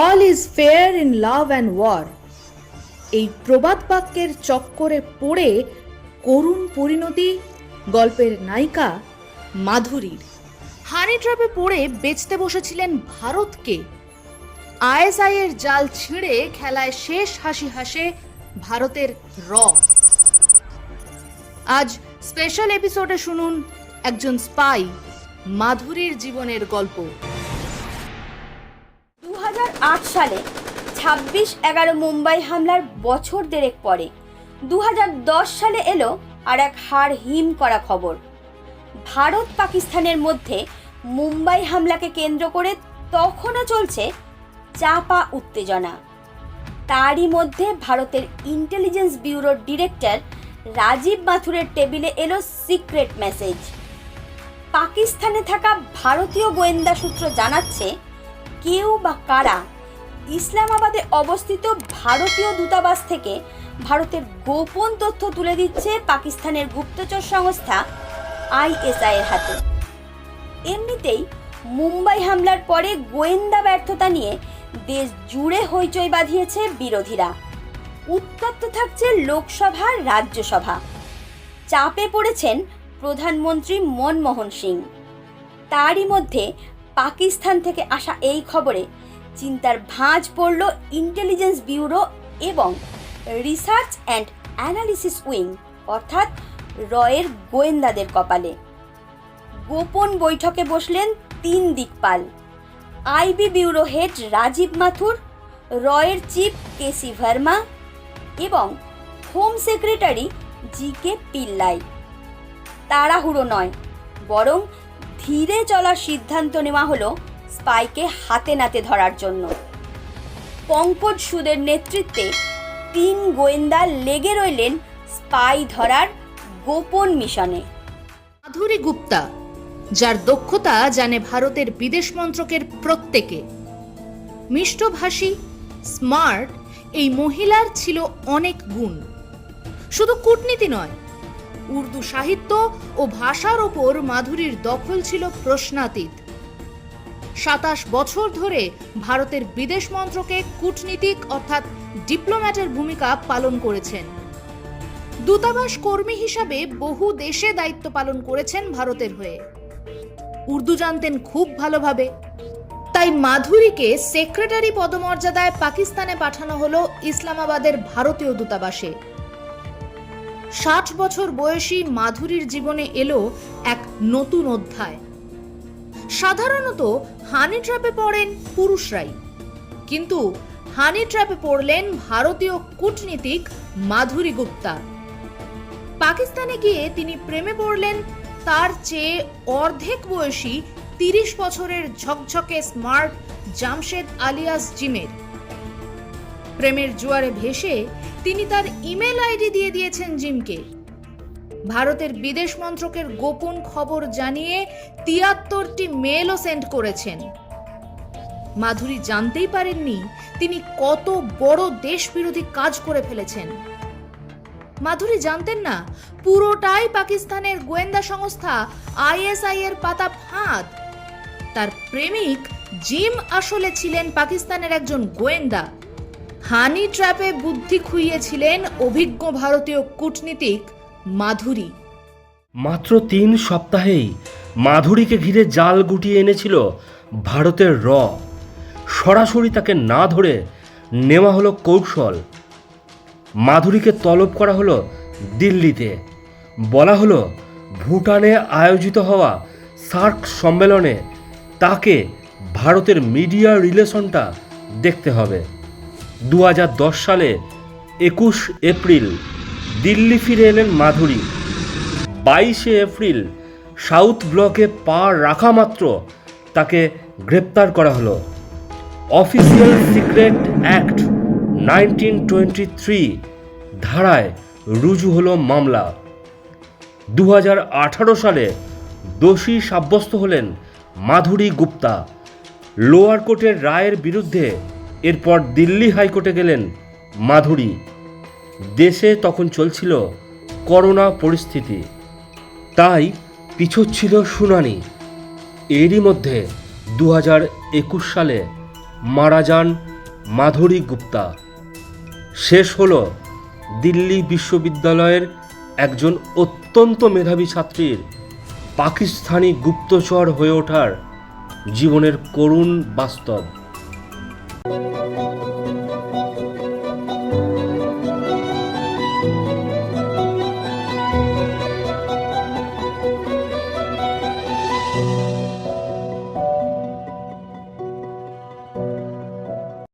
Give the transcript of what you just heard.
All is fair in love and war এই প্রবাদ বাক্যের চক্করে পড়ে করুণ পরিণতি গল্পের নায়িকা মাধুরীর। হানি ট্র্যাপে পড়ে বেচতে বসেছিলেন ভারতকে। আইএসআই এর জাল ছিঁড়ে খেলায় শেষ হাসি হাসে ভারতের র আজ স্পেশাল এপিসোডে শুনুন একজন স্পাই মাধুরীর জীবনের গল্প। সালে ছাব্বিশ এগারো মুম্বাই হামলার বছর দেড়েক পরে দু হাজার দশ সালে এলো আর এক হাড় হিম করা খবর। ভারত পাকিস্তানের মধ্যে মুম্বাই হামলাকে কেন্দ্র করে তখনও চলছে চাপা উত্তেজনা। তারই মধ্যে ভারতের ইন্টেলিজেন্স ব্যুরোর ডিরেক্টর রাজীব মাথুরের টেবিলে এলো সিক্রেট মেসেজ। পাকিস্তানে থাকা ভারতীয় গোয়েন্দা সূত্র জানাচ্ছে কেউ বা কারা ইসলামাবাদে অবস্থিত ভারতীয় দূতাবাস থেকে ভারতের গোপন তথ্য তুলে দিচ্ছে পাকিস্তানের গুপ্তচর সংস্থা আইএসআই এর হাতে। এমনিতেই মুম্বাই হামলার পরে গোয়েন্দা ব্যর্থতা নিয়ে দেশ জুড়ে হইচই বাঁধিয়েছে বিরোধীরা। উত্তপ্ত থাকছে লোকসভা, রাজ্যসভা। চাপে পড়েছেন প্রধানমন্ত্রী মনমোহন সিং। তারই মধ্যে পাকিস্তান থেকে আসা এই খবরে চিন্তার ভাঁজ পড়ল ইন্টেলিজেন্স ব্যুরো এবং রিসার্চ অ্যান্ড অ্যানালিসিস উইং অর্থাৎ রয়ের গোয়েন্দাদের কপালে। গোপন বৈঠকে বসলেন তিন দিকপাল। IB bureau head Rajiv Mathur, রয়ের চিফ কেসি ভার্মা এবং home secretary G K Pillai. তাড়াহুড়ো নয়, বরং ধীরে চলার সিদ্ধান্ত নেওয়া হলো স্পাইকে হাতে নাতে ধরার জন্য। পঙ্কজ সুদের নেতৃত্বে তিন গোয়েন্দা লেগে রইলেন স্পাই ধরার গোপন মিশনে। মাধুরী গুপ্তা, যার দক্ষতা জানে ভারতের বিদেশ মন্ত্রকের প্রত্যেকে। মিষ্টভাষী, স্মার্ট, এই মহিলার ছিল অনেক গুণ। শুধু কূটনীতি নয় উর্দু সাহিত্য ও ভাষার ওপর মাধুরীর দখল ছিল প্রশ্নাতীত। সাতাশ বছর ধরে ভারতের বিদেশ মন্ত্রকে কূটনীতিক অর্থাৎ ডিপ্লোম্যাটের ভূমিকা পালন করেছেন। দূতাবাস কর্মী হিসাবে বহু দেশে দায়িত্ব পালন করেছেন ভারতের হয়ে। উর্দু জানতেন খুব ভালোভাবে। তাই মাধুরীকে সেক্রেটারি পদমর্যাদায় পাকিস্তানে পাঠানো হলো ইসলামাবাদের ভারতীয় দূতাবাসে। ষাট বছর বয়সী মাধুরীর জীবনে এলো এক নতুন অধ্যায়। সাধারণত হানি ট্র্যাপে পড়েন পুরুষরাই। কিন্তু হানি ট্র্যাপে পড়লেন ভারতীয় কূটনীতিক মাধুরী গুপ্তা। পাকিস্তানে গিয়ে তিনি প্রেমে পড়লেন, তার চেয়ে অর্ধেক বয়সী তিরিশ বছরের ঝকঝকে স্মার্ট জামশেদ আলিয়াস জিমের। প্রেমের জোয়ারে ভেসে তিনি তার ইমেল আইডি দিয়ে দিয়েছেন জিমকে। ভারতের বিদেশ মন্ত্রকের গোপন খবর জানিয়ে তিয়াত্তরটি মেলও সেন্ড করেছেন। মাধুরী জানতেই পারেননি তিনি কত বড় দেশ বিরোধী কাজ করে ফেলেছেন। মাধুরী জানতেন না, পুরোটাই পাকিস্তানের গোয়েন্দা সংস্থা আইএসআই এর পাতা ফাঁদ। তার প্রেমিক জিম আসলে ছিলেন পাকিস্তানের একজন গোয়েন্দা। হানি ট্র্যাপে বুদ্ধি খুইয়েছিলেন অভিজ্ঞ ভারতীয় কূটনীতিক মাধুরী। মাত্র তিন সপ্তাহেই মাধুরীকে ঘিরে জাল গুটিয়ে এনেছিল ভারতের র। সরাসরি তাকে না ধরে নেওয়া হলো কৌশল। মাধুরীকে তলব করা হলো দিল্লিতে। বলা হলো ভুটানে আয়োজিত হওয়া সার্ক সম্মেলনে তাকে ভারতের মিডিয়া রিলেশনটা দেখতে হবে। দু হাজার দশ সালে একুশ এপ্রিল দিল্লি ফিরে এলেন মাধুরী। বাইশে এপ্রিল সাউথ ব্লকে পা রাখা মাত্র তাকে গ্রেপ্তার করা হলো। Official secret act nineteen twenty three ধারায় রুজু হলো মামলা। দু হাজার আঠারো সালে দোষী সাব্যস্ত হলেন মাধুরী গুপ্তা। লোয়ার কোর্টের রায়ের বিরুদ্ধে এরপর দিল্লি হাইকোর্টে গেলেন মাধুরী। দেশে তখন চলছিল করোনা পরিস্থিতি। তাই পিছোচ্ছিল শুনানি। এরই মধ্যে দু একুশ সালে মারা যান মাধুরী গুপ্তা। শেষ হল দিল্লি বিশ্ববিদ্যালয়ের একজন অত্যন্ত মেধাবী ছাত্রীর পাকিস্তানি গুপ্তচর হয়ে ওঠার জীবনের করুণ বাস্তব।